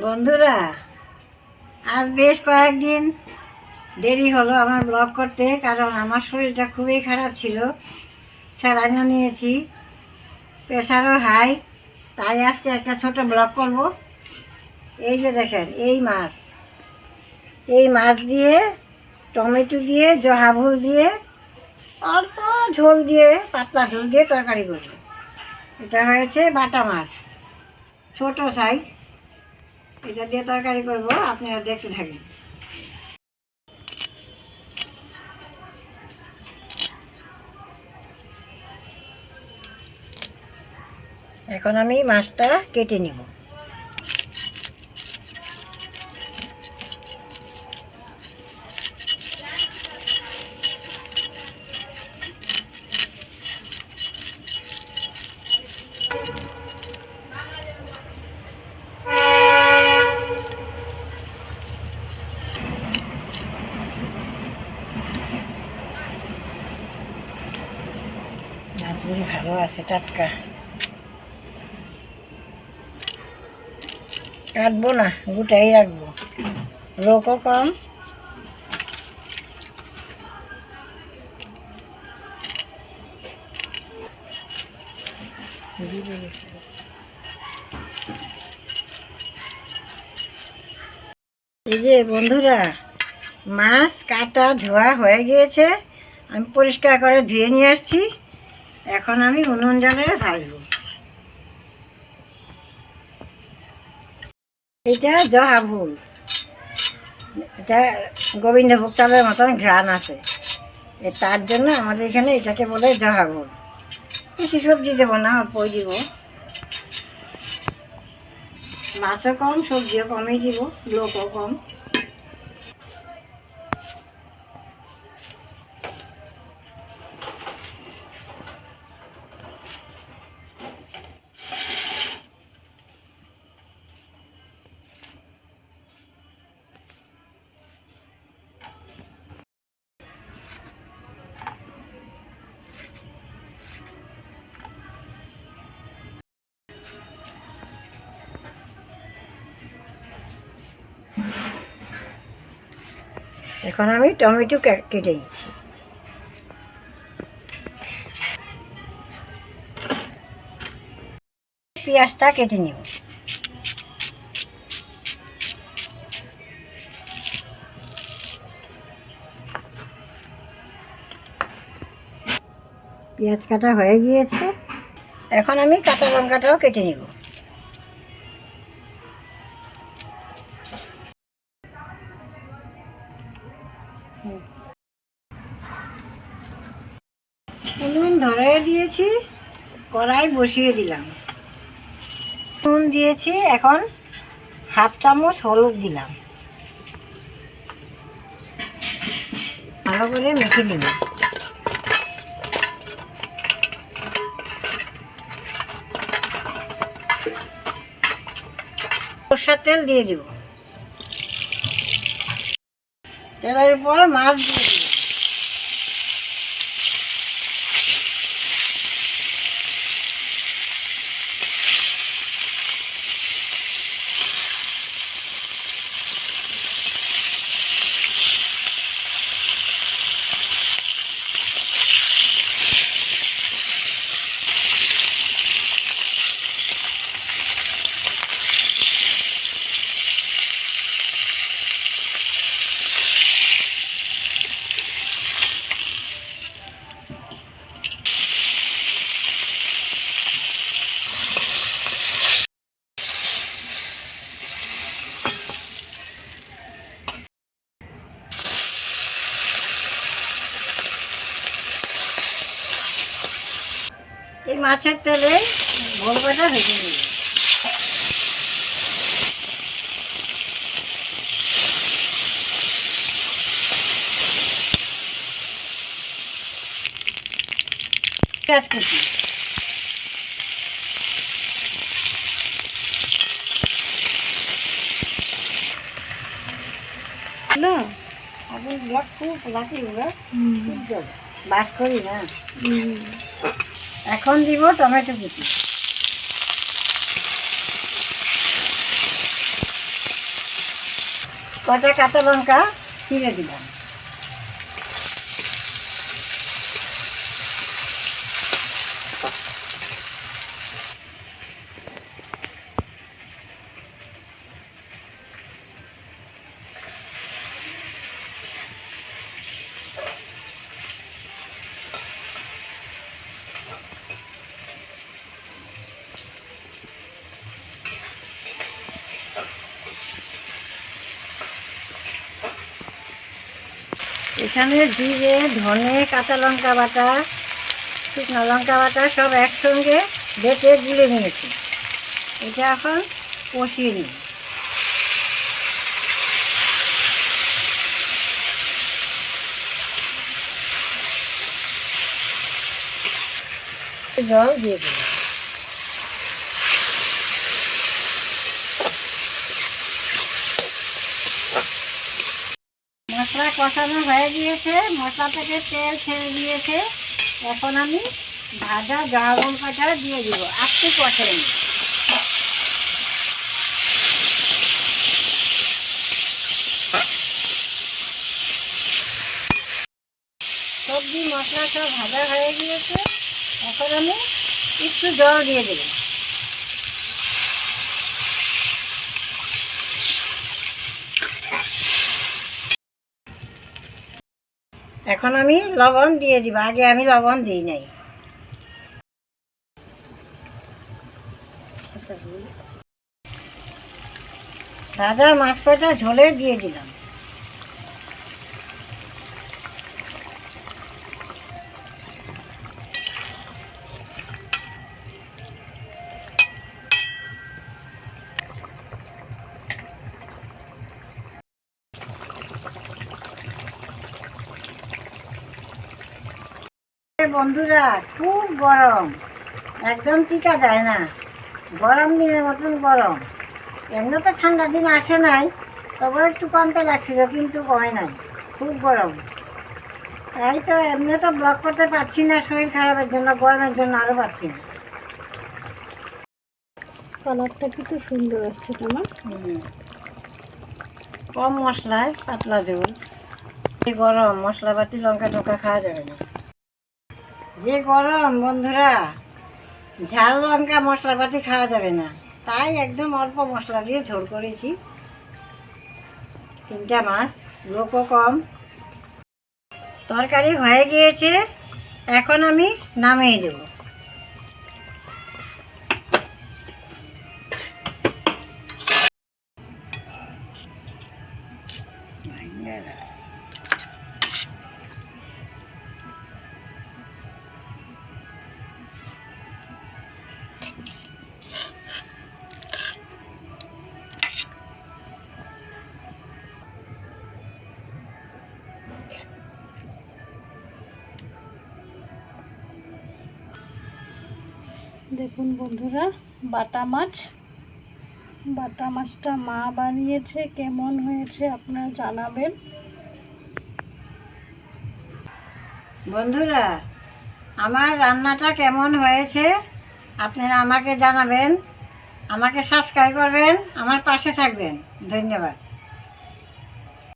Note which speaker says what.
Speaker 1: বন্ধুরা, আজ বেশ কয়েকদিন দেরি হলো আমার ব্লগ করতে, কারণ আমার শরীরটা খুবই খারাপ ছিল। স্যালাইনও নিয়েছি। প্রেশারও হাই, তাই আজকে একটা ছোট ব্লগ করব। এই যে দেখেন, এই মাছ। এই মাছ দিয়ে, টমেটো দিয়ে জহাভুল দিয়ে, অল্প ঝোল দিয়ে, পাতলা ঝোল দিয়ে তরকারি করব। এটা হয়েছে বাটা মাছ, ছোট সাইজ এটা দিয়ে তরকারি করব আপনারা দেখতে থাকেন। এখন আমি মাছটা কেটে নেব। ভালো আছে, টাটকা। কাটবো না, গোটাই রাখব। লোকও কম। এই যে বন্ধুরা, মাছ কাটা ধোয়া হয়ে গিয়েছে। আমি পরিষ্কার করে ধুয়ে নিয়ে আসছি। এখন আমি উনুন জলে ভাজবো। এটা জহা ভুল এটা গোবিন্দভোগ চালের মতন ঘ্রাণ আছে। তার জন্য আমাদের এখানে এটাকে বলে জহা ভুল বেশি সবজি দেবো না অল্পই দিব। মাছও কম, সবজিও কমই দিব, লোকও কম। এখন আমি টমেটো কেটে নিচ্ছি। পেঁয়াজটা কেটে নেব। পেঁয়াজ কাটা হয়ে গিয়েছে। এখন আমি কাঁচা লঙ্কাটাও কেটে নেব। উনুন ধরে দিয়েছি, কড়াই বসিয়ে দিলাম। নুন দিয়েছি, এখন হাফ চামচ হলুদ দিলাম। ভালো করে মেখে নিব সরষার তেল দিয়ে দিব। তেলের উপর মাছ দিয়ে এই মাছের তেলে ভোলবাটা ভেজে পেঁয়াজ কুচি। না আপনি ব্লক খুব খুব বাস করি না। এখন দিব টমেটো কুচি। কটা কাঁচা লঙ্কা ছিঁড়ে দিলাম। এখানে জিরে, ধনে, কাঁচা লঙ্কা বাটা, শুকনো লঙ্কা বাটা সব একসঙ্গে বেটে গুলে নিয়েছি। এটা এখন কষিয়ে নিই জল দিয়ে দিই মশলা কষানো হয়ে গিয়েছে, মশলা থেকে তেল ছেড়ে দিয়েছে। এখন আমি ভাজা জহা লঙ্কাটা দিয়ে দিব একটু কষে নিই সবজি, মশলা সব ভাজা হয়ে গিয়েছে। এখন আমি একটু জল দিয়ে দেবো। এখন আমি লবণ দিয়ে দিব, আগে আমি লবণ দিই নাই। রাজা মাছ কটা ঝোলে দিয়ে দিলাম? বন্ধুরা খুব গরম। একদম টিকা যায় না। গরম দিনের মতন গরম। এমনি তো ঠান্ডা দিন আসে নাই তবে একটু কমতে লাগছিল কিন্তু কমে নাই। খুব গরম। তাই তো এমনি তো ব্লক করতে পারছি না শরীর খারাপের জন্য গরমের জন্য আরও পাচ্ছি না।
Speaker 2: কালারটা কিন্তু সুন্দর আসছে তোমার।
Speaker 1: কম মশলায় পাতলা জল এই গরম মশলাপাতি লঙ্কা টঙ্কা খাওয়া যাবে না। যে গরম, বন্ধুরা। ঝাল, লঙ্কা, মশলাপাতি খাওয়া যাবে না। তাই একদম অল্প মশলা দিয়ে ঝোল করেছি। তিনটা মাছ, লোকও কম। তরকারি হয়ে গিয়েছে। এখন আমি নামিয়ে দেবো।
Speaker 2: দেখুন বন্ধুরা, বাটা মাছ। বাটা মাছটা মা বানিয়েছে, কেমন হয়েছে আপনারা জানাবেন।
Speaker 1: বন্ধুরা, আমার রান্নাটা কেমন হয়েছে আপনারা আমাকে জানাবেন। আমাকে সাবস্ক্রাইব করবেন, আমার পাশে থাকবেন। ধন্যবাদ।